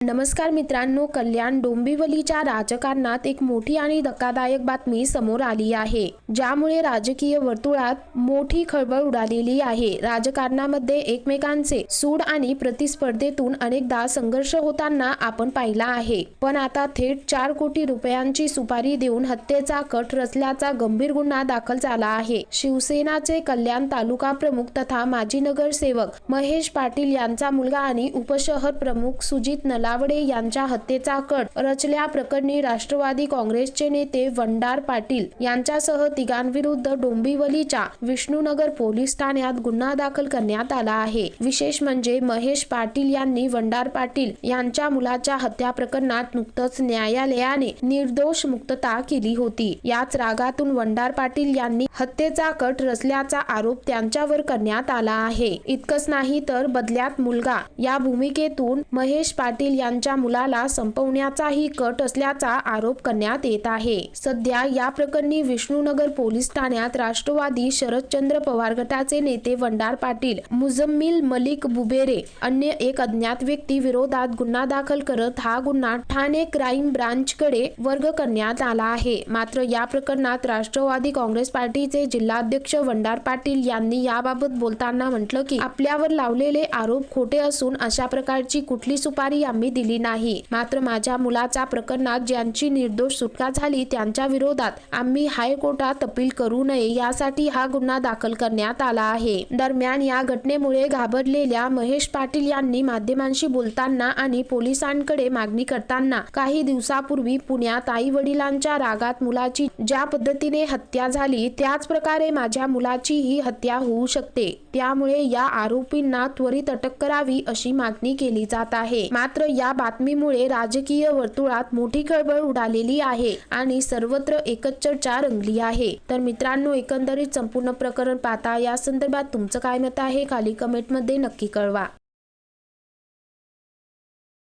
नमस्कार मित्रांनो कल्याण डोंबिवलीच्या राजकारणात एक मोठी आणि धक्कादायक बातमी समोर आली आहे ज्यामुळे राजकीय वर्तुळात मोठी खळबळ उडालेली आहे. राजकारणामध्ये एकमेकांचे सूड आणि प्रतिस्पर्धेतून अनेकदा संघर्ष होताना आपण पाहिला आहे. पण आता थेट चार कोटी रुपयांची सुपारी देऊन हत्येचा कट रचल्याचा गंभीर गुन्हा दाखल झाला आहे. शिवसेनाचे कल्याण तालुका प्रमुख तथा माजी नगरसेवक महेश पाटील यांचा मुलगा आणि उपशहर प्रमुख सुजित नला नलावडे यांच्या हत्येचा कट रचल्याप्रकरणी राष्ट्रवादी काँग्रेसचे नेते वंडार पाटील यांच्यासह तिघांविरुद्ध डोंबिवलीच्या विष्णुनगर पोलीस ठाण्यात गुन्हा दाखल करण्यात आला आहे. विशेष म्हणजे महेश पाटील यांनी वंडार पाटील यांच्या मुलाच्या हत्या प्रकरणात नुकतंच न्यायालयाने निर्दोष मुक्तता केली होती. याच रागातून वंडार पाटील यांनी हत्येचा कट रचल्याचा आरोप त्यांच्यावर करण्यात आला आहे. इतकंच नाही तर बदल्यात मुलगा. या भूमिकेतून महेश पाटील यांच्या मुलाला संपवण्याचाही कट असल्याचा आरोप करण्यात येत आहे. सध्या या प्रकरणी विष्णुनगर पोलीस ठाण्यात राष्ट्रवादी शरदचंद्र पवार गटाचे नेते वंडार पाटील मुजम्मिल मलिक बुबेरे अन्य एक अज्ञात व्यक्ती विरोधात गुन्हा दाखल करत हा गुन्हा ठाणे क्राईम ब्रांचकडे वर्ग करण्यात आला आहे. मात्र या प्रकरणात राष्ट्रवादी काँग्रेस पार्टीचे जिल्हाध्यक्ष वंडार पाटील यांनी याबाबत बोलताना म्हटलं की आपल्यावर लावलेले आरोप खोटे असून अशा प्रकारची कुठली सुपारी आम्ही दिली नाही. मात्र माझ्या मुलाच्या प्रकरणात ज्यांची निर्दोष सुटका झाली त्यांच्या विरोधात आम्ही हायकोर्टात अपील करू नये यासाठी हा गुन्हा दाखल करण्यात आला आहे. दरम्यान या घटनेमुळे घाबरलेल्या महेश पाटील यांनी माध्यमांशी बोलताना आणि पोलिसांकडे मागणी करताना काही दिवसापूर्वी पुण्यात आई वडिलांच्या रागात मुलाची ज्या पद्धतीने हत्या झाली त्याच प्रकारे माझ्या मुलाचीही हत्या होऊ शकते. त्यामुळे या आरोपींना त्वरित अटक करावी अशी मागणी केली जात आहे. मात्र या बातमीमुळे राजकीय वर्तुळात मोठी खळबळ उडालेली आहे आणि सर्वत्र एकच चर्चा रंगली आहे. तर मित्रांनो एकंदरीत संपूर्ण प्रकरण पाहता या संदर्भात तुमचं काय मत आहे? खाली कमेंटमध्ये नक्की कळवा.